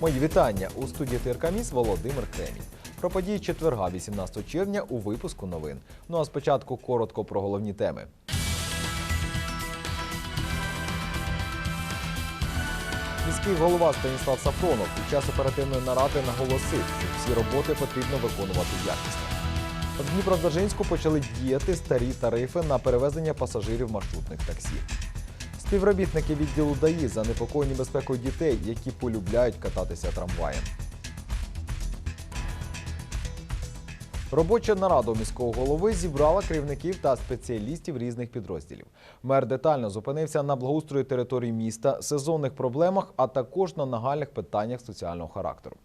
Мої вітання у студії ТРК Міс Володимир Кремінь. Про події четверга, 18 червня, у випуску новин. Ну а спочатку коротко про головні теми. Міський голова Станіслав Сафронов під час оперативної наради наголосив, що всі роботи потрібно виконувати якісно. В Дніпродзержинську почали діяти старі тарифи на перевезення пасажирів маршрутних таксі. Співробітники відділу ДАІ занепокоєні безпекою дітей, які полюбляють кататися трамваєм. Робоча нарада міського голови зібрала керівників та спеціалістів різних підрозділів. Мер детально зупинився на благоустрої території міста, сезонних проблемах, а також на нагальних питаннях соціального характеру.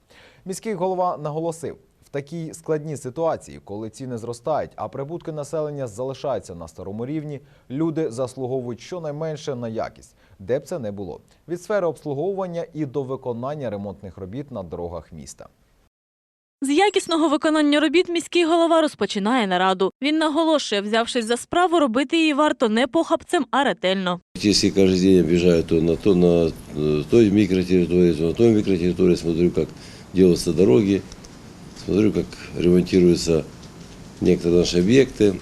Міський голова наголосив, в такій складній ситуації, коли ціни зростають, а прибутки населення залишаються на старому рівні, люди заслуговують щонайменше на якість, де б це не було від сфери обслуговування і до виконання ремонтних робіт на дорогах міста. З якісного виконання робіт міський голова розпочинає нараду. Він наголошує, взявшись за справу, робити її варто не похапцем, а ретельно. Если каждый день объезжаю то на, то на э, той микротерритории, то на той микротерритории, смотрю, как делаются дороги, смотрю, как ремонтируются некоторые наши объекты.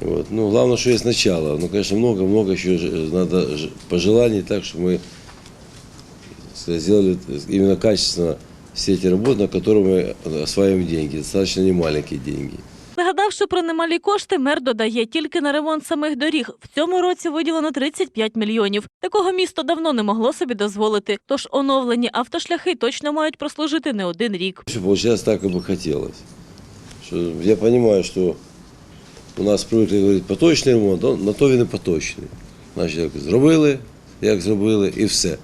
Вот. Ну, главное, что есть начало. Ну, конечно, много-много еще ж- надо ж- пожеланий, так, что мы сказать, сделали именно качественно все эти работы, на которые мы осваиваем деньги. Достаточно немаленькие деньги. Згадавши про немалі кошти, мер додає тільки на ремонт самих доріг. В цьому році виділено 35 мільйонів. Такого місто давно не могло собі дозволити. Тож оновлені автошляхи точно мають прослужити не один рік. Все получается так, как бы хотелось. Что я понимаю, что у нас привыкли говорити поточний ремонт, ну, на то він і поточний. Значить, як зробили, як зробили, і все.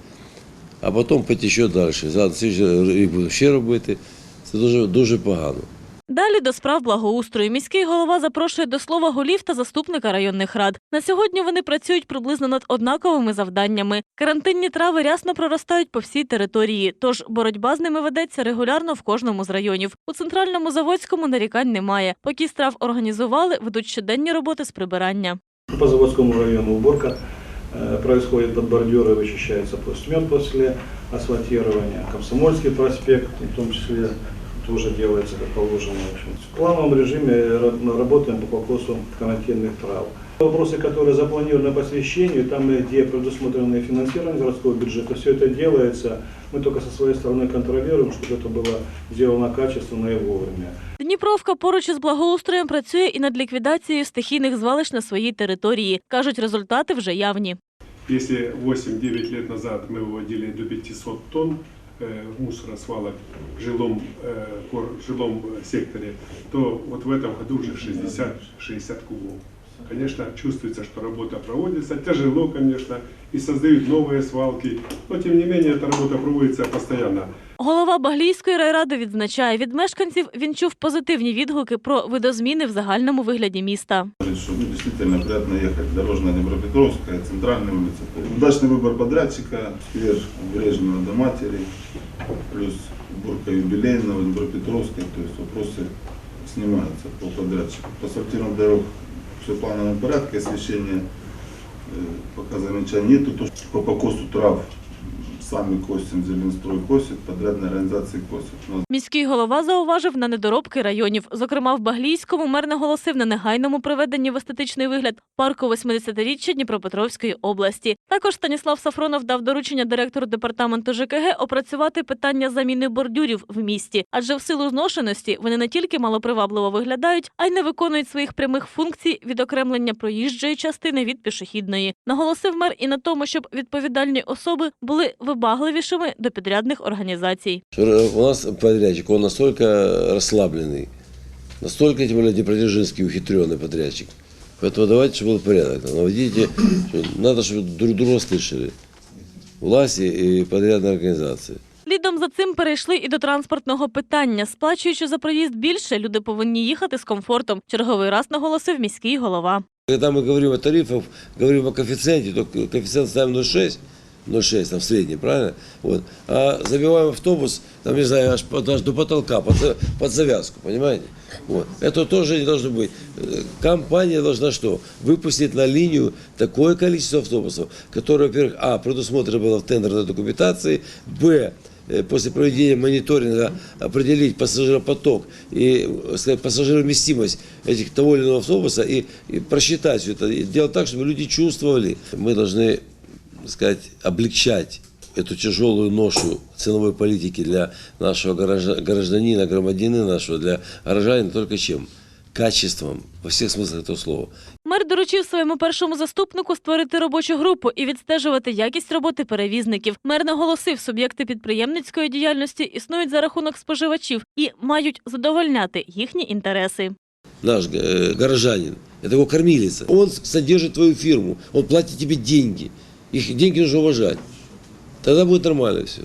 А потім потече далі. Зараз рік буду ще робити. Це дуже, дуже погано. Далі до справ благоустрою. Міський голова запрошує до слова голів та заступника районних рад. На сьогодні вони працюють приблизно над однаковими завданнями. Карантинні трави рясно проростають по всій території, тож боротьба з ними ведеться регулярно в кожному з районів. У центральному заводському нарікань немає. Поки страв організували, ведуть щоденні роботи з прибирання. По заводскому району уборка э, происходит под бордюры, вычищается пластмет после асфальтирования. Комсомольский проспект, в том числе, тоже делается как положено. В, общем. в плановом режиме ра- работаем по покосу карантинных трав. Вопросы, которые запланированы по освещению, там, где предусмотрено финансирование городского бюджета, все это делается. Мы только со своей стороны контролируем, чтобы это было сделано качественно и вовремя. Дніпровка поруч із благоустроєм працює і над ліквідацією стихійних звалищ на своїй території. кажуть, результати вже явні. Если 8-9 лет назад мы выводили до 500 тонн э, мусора, свалок в жилом, э, кор- в жилом э, секторе, то вот в этом году уже 60-60 кубов. Конечно, чувствуется, что работа проводится, тяжело, конечно, и создают новые свалки, но тем не менее эта работа проводится постоянно. Голова Баглійської райради відзначає, від мешканців він чув позитивні відгуки про видозміни в загальному вигляді міста. Говорит, что ну, действительно приятно ехать. Дорожная Днепропетровская, центральная улица. Удачный выбор подрядчика, сквер Брежнева до матери, плюс уборка юбилейного Днепропетровской, то есть вопросы снимаются по подрядчику. По сортирам дорог все в плановом порядке, освещение пока замечаний нету. То, по покосу трав сами косим, Зеленстрой косит, подрядные организации косят. У нас Міський голова зауважив на недоробки районів. Зокрема, в Баглійському мер наголосив на негайному приведенні в естетичний вигляд парку 80-річчя Дніпропетровської області. Також Станіслав Сафронов дав доручення директору департаменту ЖКГ опрацювати питання заміни бордюрів в місті, адже в силу зношеності вони не тільки малопривабливо виглядають, а й не виконують своїх прямих функцій відокремлення проїжджої частини від пішохідної. Наголосив мер і на тому, щоб відповідальні особи були вибагливішими до підрядних організацій. Что У нас подрядчик, он настолько расслабленный, настолько, тем более, Днепродзержинский ухитренный подрядчик. Поэтому давайте, чтобы был порядок. Наводите, что надо, чтобы друг друга слышали. Власти и подрядные организации. Слідом за цим перейшли і до транспортного питання. Сплачуючи за проїзд більше, люди повинні їхати з комфортом. Черговий раз наголосив міський голова. Когда мы говорим о тарифах, говорим о коэффициенте, то коэффициент ставим 0,6, 0,6 там в среднем, правильно? Вот. А забиваем автобус, там, не знаю, аж, аж до потолка, под, под завязку, понимаете? Вот. Это тоже не должно быть. Компания должна что? Выпустить на линию такое количество автобусов, которое, во-первых, а, предусмотрено было в тендерной документации, б, э, после проведения мониторинга определить пассажиропоток и э, сказать, пассажировместимость этих того или иного автобуса и, и просчитать все это, и делать так, чтобы люди чувствовали. Мы должны так сказать, облегчать эту тяжелую ношу ценовой политики для нашего горожа- гражданина, громадянина нашего, для горожанина только чем? Качеством, во всех смыслах этого слова. Мер доручив своєму першому заступнику створити робочу групу і відстежувати якість роботи перевізників. Мер наголосив, суб'єкти підприємницької діяльності існують за рахунок споживачів і мають задовольняти їхні інтереси. Наш э, горожанин, это его кормилица. Он содержит твою фирму, он платит тебе деньги. Их деньги нужно уважать. Тогда будет нормально все.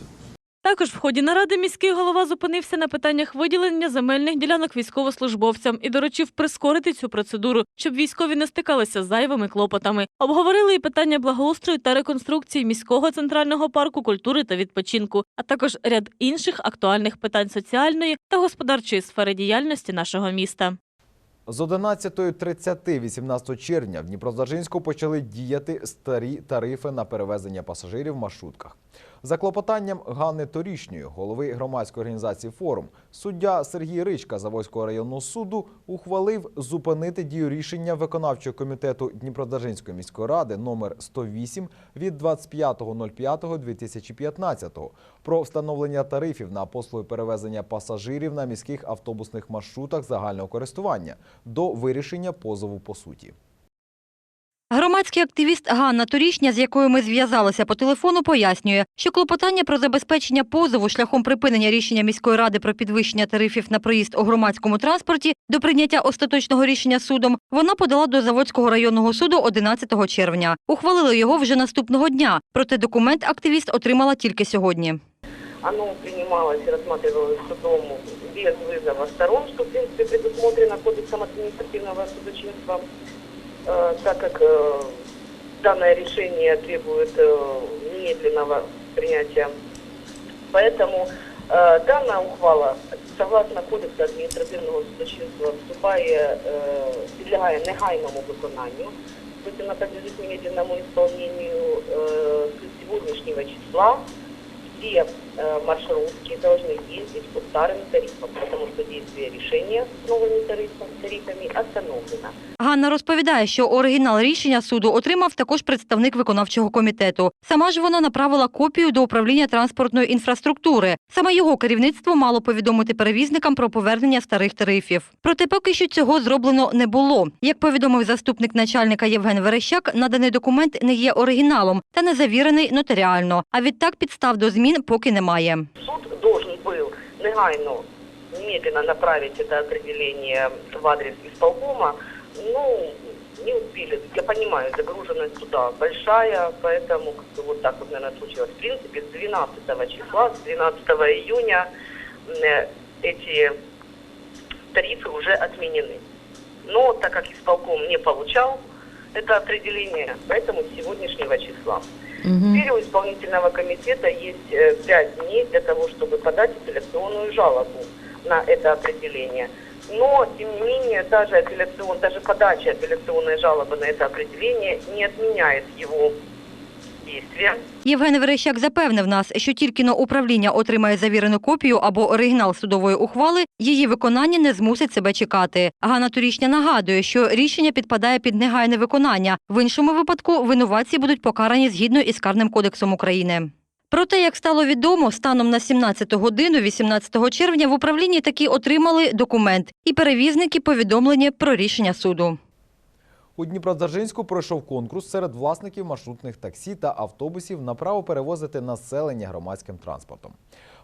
Також в ході наради міський голова зупинився на питаннях виділення земельних ділянок військовослужбовцям і доручив прискорити цю процедуру, щоб військові не стикалися з зайвими клопотами. Обговорили і питання благоустрою та реконструкції міського центрального парку культури та відпочинку, а також ряд інших актуальних питань соціальної та господарчої сфери діяльності нашого міста. З 11.30 18 червня в Дніпродзержинську почали діяти старі тарифи на перевезення пасажирів в маршрутках. За клопотанням Ганни Торішньої, голови громадської організації «Форум», суддя Сергій Ричка Заводського районного суду ухвалив зупинити дію рішення виконавчого комітету Дніпродзержинської міської ради номер 108 від 25.05.2015 про встановлення тарифів на послуги перевезення пасажирів на міських автобусних маршрутах загального користування до вирішення позову по суті. Громадський активіст Ганна Торішня, з якою ми зв'язалися по телефону, пояснює, що клопотання про забезпечення позову шляхом припинення рішення міської ради про підвищення тарифів на проїзд у громадському транспорті до прийняття остаточного рішення судом вона подала до Заводського районного суду 11 червня. Ухвалили його вже наступного дня, проте документ активіст отримала тільки сьогодні. Оно принималось и рассматривалось судом без вызова сторон, что, в принципе, предусмотрено Кодексом административного судочинства, так как э, данное решение требует э, немедленного принятия. Поэтому э, данная ухвала, согласно Кодексу административного судочинства, вступає, э, підлягає негайному виконанню, тобто вона подлежит немедленному исполнению э, с сегодняшнего числа все э, маршрутки должны ездить по старым тарифам, потому что действие решения с новыми тарифами, остановлено. Ганна розповідає, що оригінал рішення суду отримав також представник виконавчого комітету. Сама ж вона направила копію до управління транспортної інфраструктури. Саме його керівництво мало повідомити перевізникам про повернення старих тарифів. Проте поки що цього зроблено не було. Як повідомив заступник начальника Євген Верещак, наданий документ не є оригіналом та не завірений нотаріально. А відтак підстав до змін поки немає. Суд должен был негайно, немедленно направить это определение в адрес исполкома, ну, не успели. Я понимаю, загруженность суда большая, поэтому как бы вот так вот, наверное, случилось. В принципе, с 12 числа, с 12 июня э, эти тарифы уже отменены. Но так как исполком не получал это определение, поэтому с сегодняшнего числа. Теперь у исполнительного комитета есть э, пять дней для того, чтобы подать апелляционную жалобу на это определение. Но, тем не менее, даже, апелляцион, даже подача апелляционной жалобы на это определение не отменяет его действия. Євген Верещак запевнив нас, що тільки но управління отримає завірену копію або оригінал судової ухвали, її виконання не змусить себе чекати. Ганна Турічня нагадує, що рішення підпадає під негайне виконання. В іншому випадку винуватці будуть покарані згідно із Карним кодексом України. Проте, як стало відомо, станом на 17 годину 18 червня в управлінні таки отримали документ, і перевізники повідомлені про рішення суду. У Дніпродзержинську пройшов конкурс серед власників маршрутних таксі та автобусів на право перевозити населення громадським транспортом.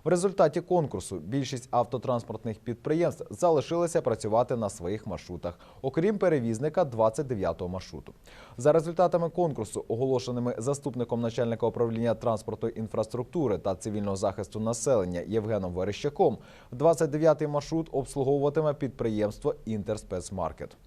В результаті конкурсу більшість автотранспортних підприємств залишилися працювати на своїх маршрутах, окрім перевізника 29-го маршруту. За результатами конкурсу, оголошеними заступником начальника управління транспортної інфраструктури та цивільного захисту населення Євгеном Верещаком, 29-й маршрут обслуговуватиме підприємство Інтерспецмаркет.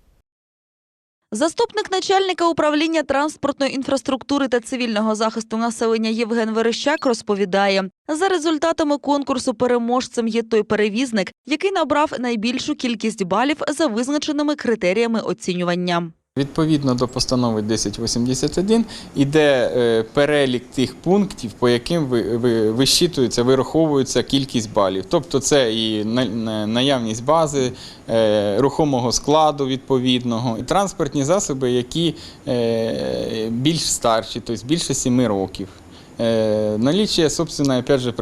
Заступник начальника управління транспортної інфраструктури та цивільного захисту населення Євген Верещак розповідає, за результатами конкурсу переможцем є той перевізник, який набрав найбільшу кількість балів за визначеними критеріями оцінювання. Відповідно до постанови 1081 іде е, перелік тих пунктів, по яким ви, ви, вищитується, вираховується кількість балів. Тобто це і на- на- наявність бази, е, рухомого складу відповідного, і транспортні засоби, які е, більш старші, тобто більше 7 років. Е, Наличие, собственно, опять же,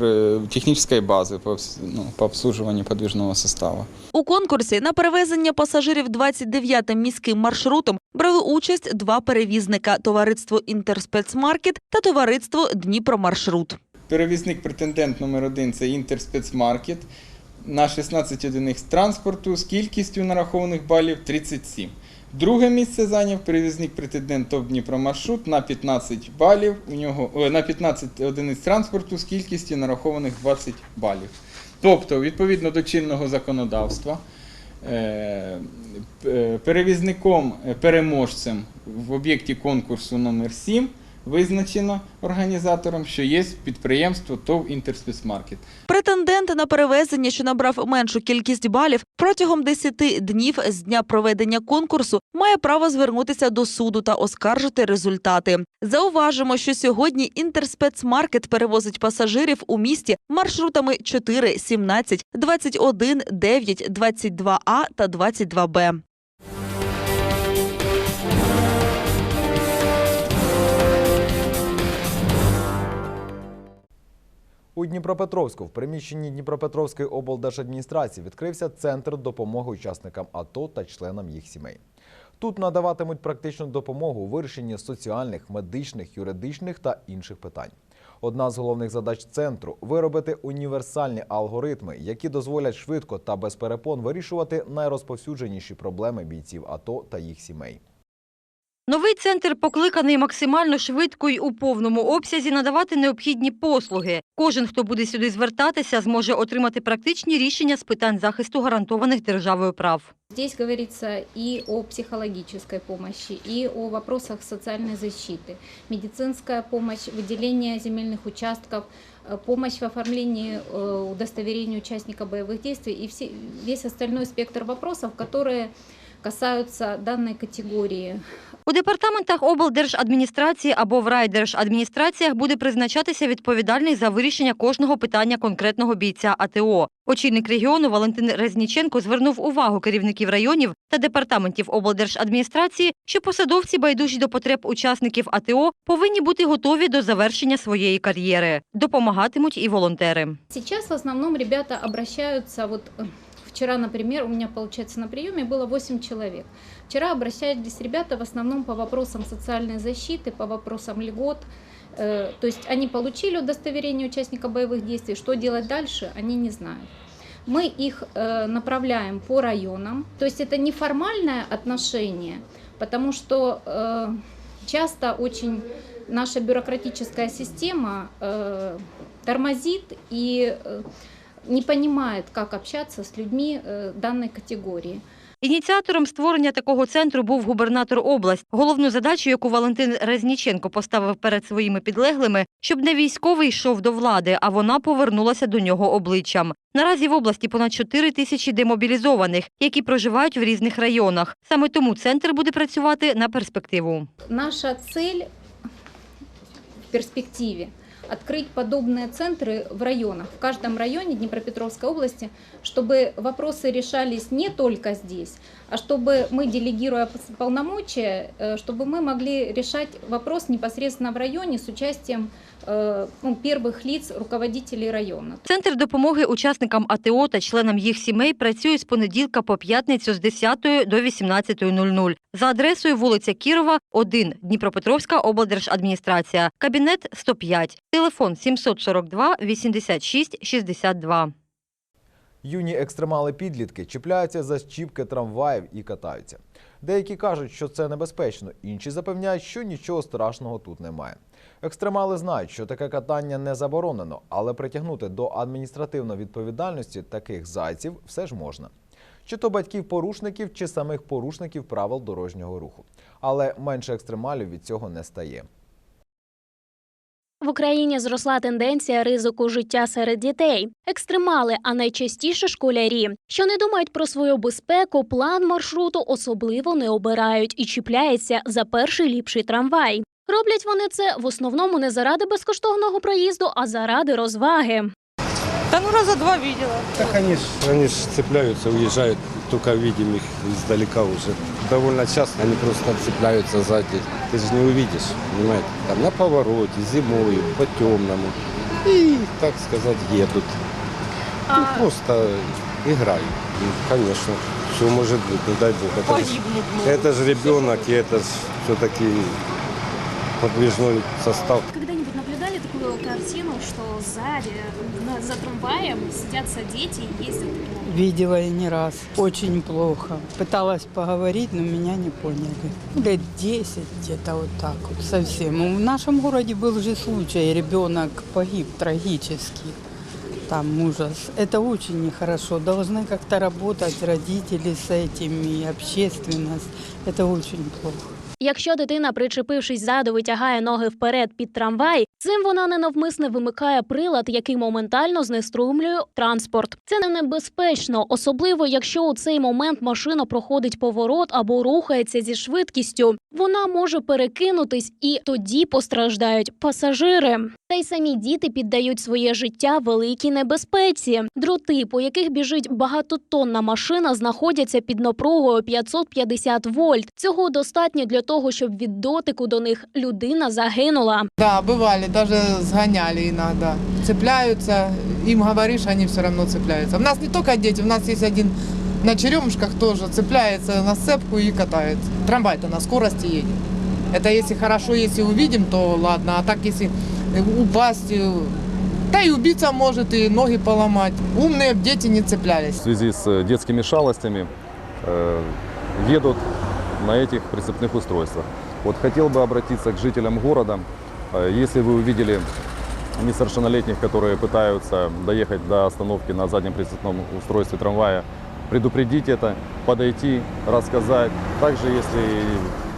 технической базы по, ну, по обслуживанию подвижного состава. У конкурсі на перевезення пасажирів 29-м міським маршрутом брали участь два перевізника: товариство Інтерспецмаркет та товариство Дніпромаршрут. Перевізник претендент номер один це Інтерспецмаркет на 16 одиниць транспорту з кількістю нарахованих балів 37. Друге місце зайняв перевізник претендент ТОП Дніпромаршрут на 15 балів. У нього на 15 одиниць транспорту з кількістю нарахованих 20 балів. Тобто, відповідно до чинного законодавства, е, е, перевізником е, переможцем в об'єкті конкурсу номер 7 визначено організатором, що є підприємство ТОВ Інтерспецмаркет. Претендент на перевезення, що набрав меншу кількість балів, протягом 10 днів з дня проведення конкурсу має право звернутися до суду та оскаржити результати. Зауважимо, що сьогодні Інтерспецмаркет перевозить пасажирів у місті маршрутами 4, 17, 21, 9, 22А та 22Б. У Дніпропетровську в приміщенні Дніпропетровської облдержадміністрації відкрився центр допомоги учасникам АТО та членам їх сімей. Тут надаватимуть практичну допомогу у вирішенні соціальних, медичних, юридичних та інших питань. Одна з головних задач центру виробити універсальні алгоритми, які дозволять швидко та без перепон вирішувати найрозповсюдженіші проблеми бійців АТО та їх сімей. Новий центр покликаний максимально швидко й у повному обсязі надавати необхідні послуги. Кожен, хто буде сюди звертатися, зможе отримати практичні рішення з питань захисту гарантованих державою прав. Здесь говорится и о психологической помощи, и о вопросах социальной защиты, медицинская помощь, выделение земельных участков, э, помощь в оформлении э, удостоверения участника боевых действий и все, весь остальной спектр вопросов, которые касаются данной категории у департаментах облдержадміністрації або в райдержадміністраціях буде призначатися відповідальний за вирішення кожного питання конкретного бійця АТО. Очільник регіону Валентин Резніченко звернув увагу керівників районів та департаментів облдержадміністрації, що посадовці, байдужі до потреб учасників АТО, повинні бути готові до завершення своєї кар'єри. Допомагатимуть і волонтери. Сейчас в основном ребята обращаются, вот э, вчера, например, у меня, получается, на приеме было 8 человек. Вчера обращались ребята в основном по вопросам социальной защиты, по вопросам льгот. Э, То есть они получили удостоверение участника боевых действий, что делать дальше, они не знают. Мы их э, направляем по районам, то есть это неформальное отношение, потому что э, часто очень наша бюрократическая система тормозит и не понимает, как общаться с людьми данной категории. Ініціатором створення такого центру був губернатор області. Головну задачу, яку Валентин Резніченко поставив перед своїми підлеглими, щоб не військовий йшов до влади, а вона повернулася до нього обличчям. Наразі в області понад 4 тисячі демобілізованих, які проживають в різних районах. Саме тому центр буде працювати на перспективу. Наша цель в перспективе открыть подобные центры в районах, в каждом районе Днепропетровской области, чтобы вопросы решались не только здесь, а чтобы мы, делегируя полномочия, э, чтобы мы могли решать вопрос непосредственно в районе с участием э, ну, первых лиц, руководителей района. Центр допомоги учасникам АТО та членам їх сімей працює з понеділка по п'ятницю з 10 до 18.00 за адресою вулиця Кірова, 1, Дніпропетровська облдержадміністрація, кабінет 105, телефон 742 86 62. Юні екстремали-підлітки чіпляються за щіпки трамваїв і катаються. Деякі кажуть, що це небезпечно, інші запевняють, що нічого страшного тут немає. Екстремали знають, що таке катання не заборонено, але притягнути до адміністративної відповідальності таких зайців все ж можна. чи то батьків порушників, чи самих порушників правил дорожнього руху. Але менше екстремалів від цього не стає. В Україні зросла тенденція ризику життя серед дітей. Екстремали, а найчастіше школярі, що не думають про свою безпеку, план маршруту особливо не обирають і чіпляються за перший ліпший трамвай. Роблять вони це в основному не заради безкоштовного проїзду, а заради розваги. Та ну раза два видела. Так они ж, они ж цепляются, уезжают, только видим их издалека уже. Довольно часто они просто цепляются сзади. Ты же не увидишь, понимаете? Там на повороте, зимой, по темному. И, так сказать, едут. Ну, просто играют. Ну, конечно, все может быть, не дай бог. Это, же ребенок, и это все-таки подвижной состав. Когда-нибудь наблюдали такую картину, что сзади за трамваем сидятся дети и ездят Видела и не раз. Очень плохо. Пыталась поговорить, но меня не поняли. Лет 10 где-то вот так вот совсем. В нашем городе был же случай, ребенок погиб трагически. Там ужас. Это очень нехорошо. Должны как-то работать родители с этим и общественность. Это очень плохо. Якщо дитина, причепившись ззаду, витягає ноги вперед під трамвай, цим вона ненавмисне вимикає прилад, який моментально знеструмлює транспорт. Це не небезпечно, особливо якщо у цей момент машина проходить поворот або рухається зі швидкістю. Вона може перекинутись, і тоді постраждають пасажири. Та й самі діти піддають своє життя великій небезпеці. Дроти, по яких біжить багатотонна машина, знаходяться під напругою 550 вольт. Цього достатньо для того, щоб від дотику до них людина загинула. Да, бывали, даже сгоняли иногда. Цепляются, им говоришь, они все равно цепляются. У нас не только дети, у нас есть один на черемушках тоже цепляется на сцепку и катается. Трамвай-то на скорости едет. Это если хорошо, если увидим, то ладно, а так если упасть, э, да и убиться может, и ноги поломать. Умные б дети не цеплялись. в связи с детскими шалостями э, едут на этих прицепных устройствах. Вот хотел бы обратиться к жителям города. Э, Если вы увидели несовершеннолетних, которые пытаются доехать до остановки на заднем прицепном устройстве трамвая, предупредить это, подойти, рассказать. Также, если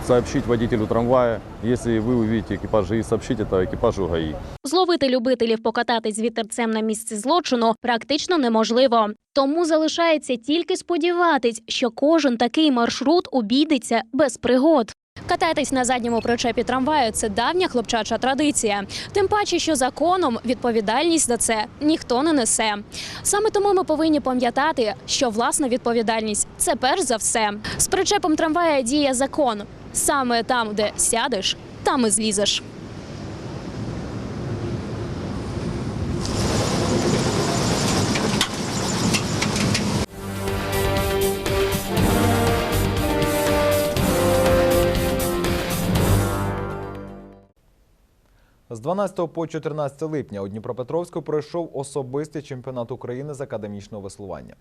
сообщить водителю трамвая, если вы увидите экипажи, и сообщить это экипажу ГАИ. Зловити любителів покататись з вітерцем на місці злочину практично неможливо. Тому залишається тільки сподіватись, що кожен такий маршрут обійдеться без пригод. Кататись на задньому причепі трамваю це давня хлопчача традиція. Тим паче, що законом відповідальність за це ніхто не несе. Саме тому ми повинні пам'ятати, що власна відповідальність це перш за все. З причепом трамвая діє закон. Саме там, де сядеш, там і злізеш. З 12 по 14 липня у Дніпропетровську пройшов особистий чемпіонат України з академічного веслування.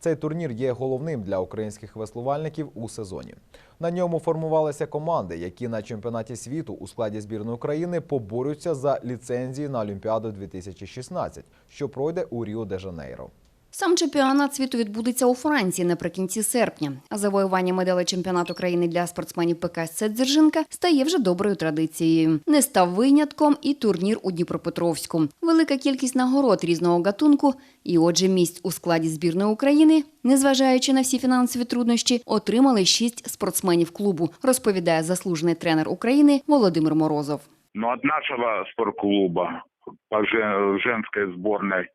Цей турнір є головним для українських веслувальників у сезоні. На ньому формувалися команди, які на чемпіонаті світу у складі збірної України поборються за ліцензії на Олімпіаду 2016, що пройде у Ріо-де-Жанейро. Сам чемпіонат світу відбудеться у Франції наприкінці серпня. А завоювання медалей чемпіонату країни для спортсменів ПКС Дзержинка стає вже доброю традицією. Не став винятком і турнір у Дніпропетровську. Велика кількість нагород різного гатунку, і отже, місць у складі збірної України, незважаючи на всі фінансові труднощі, отримали шість спортсменів клубу, розповідає заслужений тренер України Володимир Морозов. Но от нашего спортклуба по жен- женской сборной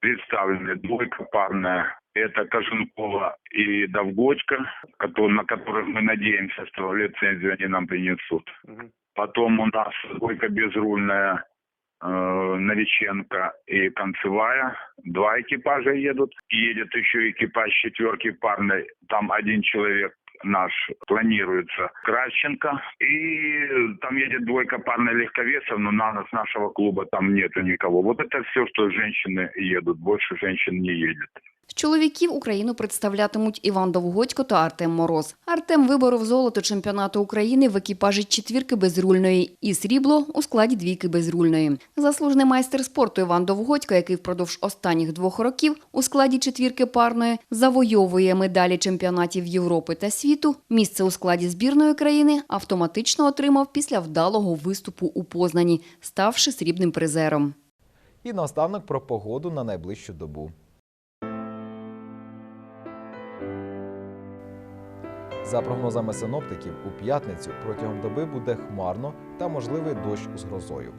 представлены двойка парная. Это Коженкова и Довгочка, кото- на которых мы надеемся, что лицензию они нам принесут. Потом у нас двойка безрульная, э, Новиченко и Концевая. Два экипажа едут. И едет еще экипаж четверки парной. Там один человек наш планируется Кравченко. И там едет двойка парной легковесов, но на, нас нашего клуба там нету никого. Вот это все, что женщины едут. Больше женщин не едет. Чоловіків Україну представлятимуть Іван Довгодько та Артем Мороз. Артем виборов золото чемпіонату України в екіпажі четвірки безрульної і срібло у складі двійки безрульної. Заслужений майстер спорту Іван Довгодько, який впродовж останніх двох років у складі четвірки парної завойовує медалі чемпіонатів Європи та світу, місце у складі збірної країни автоматично отримав після вдалого виступу у Познані, ставши срібним призером. І наостанок про погоду на найближчу добу. За прогнозами синоптиків, у п'ятницю протягом доби буде хмарно та можливий дощ з грозою.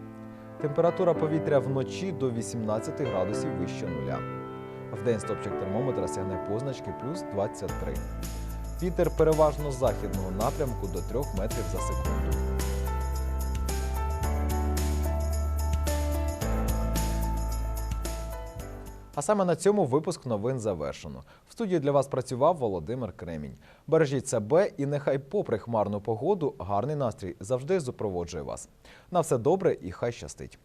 Температура повітря вночі до 18 градусів вище нуля. Вдень стопчик термометра сягне позначки плюс 23. Вітер переважно західного напрямку до 3 метрів за секунду. А саме на цьому випуск новин завершено. Студії для вас працював Володимир Кремінь. Бережіть себе і нехай, попри хмарну погоду, гарний настрій завжди супроводжує вас. На все добре і хай щастить.